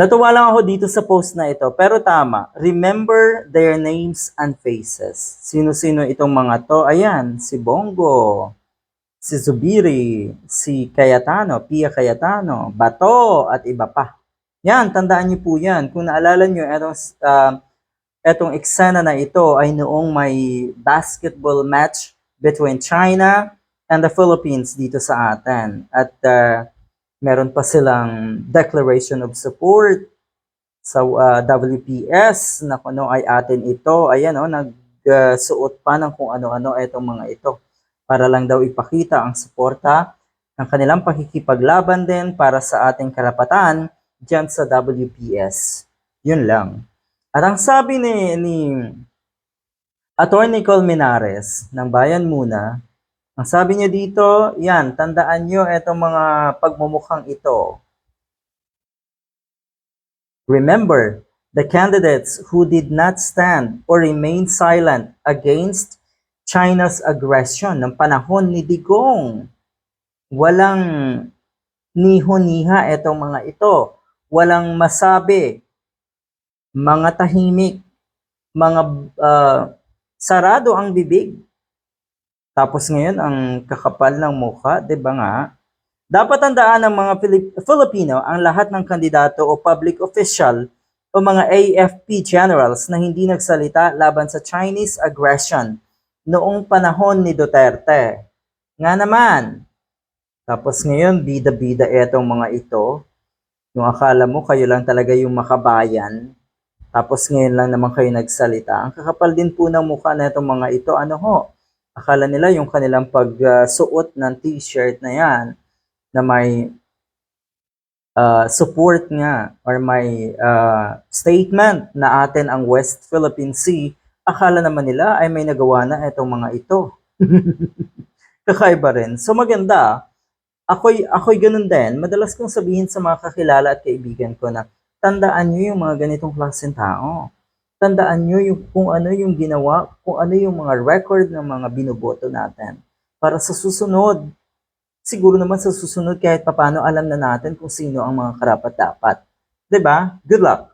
Natuwa lang ako dito sa post na ito, pero tama. Remember their names and faces. Sino-sino itong mga to? Ayan, si Bongo, si Zubiri, si Cayetano, Pia Cayetano, Bato, at iba pa. Yan, tandaan niyo po yan. Kung naalala niyo, etong, uh, etong eksena na ito ay noong may basketball match between China and the Philippines dito sa atin. At uh, meron pa silang declaration of support sa uh, WPS na kung ano ay atin ito. Ayan oh, nagsuot pa ng kung ano-ano itong mga ito para lang daw ipakita ang suporta ng kanilang pakikipaglaban din para sa ating karapatan dyan sa WPS. Yun lang. At ang sabi ni, ni Attorney Colmenares ng Bayan Muna, ang sabi niya dito, yan, tandaan nyo itong mga pagmumukhang ito. Remember, the candidates who did not stand or remain silent against China's aggression ng panahon ni Digong. Walang niho-niha itong mga ito. Walang masabi. Mga tahimik. Mga uh, sarado ang bibig tapos ngayon, ang kakapal ng mukha, di ba nga? Dapat tandaan ng mga Pilip- Filipino ang lahat ng kandidato o public official o mga AFP generals na hindi nagsalita laban sa Chinese aggression noong panahon ni Duterte. Nga naman. Tapos ngayon, bida-bida etong mga ito. Yung akala mo kayo lang talaga yung makabayan. Tapos ngayon lang naman kayo nagsalita. Ang kakapal din po ng mukha na itong mga ito. Ano ho? Akala nila yung kanilang pagsuot ng t-shirt na yan na may uh, support nga or may uh, statement na atin ang West Philippine Sea, akala naman nila ay may nagawa na itong mga ito. Kakaiba rin. So maganda, ako'y, ako'y ganun din. Madalas kong sabihin sa mga kakilala at kaibigan ko na tandaan nyo yung mga ganitong klaseng tao tandaan nyo yung, kung ano yung ginawa, kung ano yung mga record ng mga binoboto natin. Para sa susunod, siguro naman sa susunod kahit papano alam na natin kung sino ang mga karapat dapat. 'Di ba? Good luck!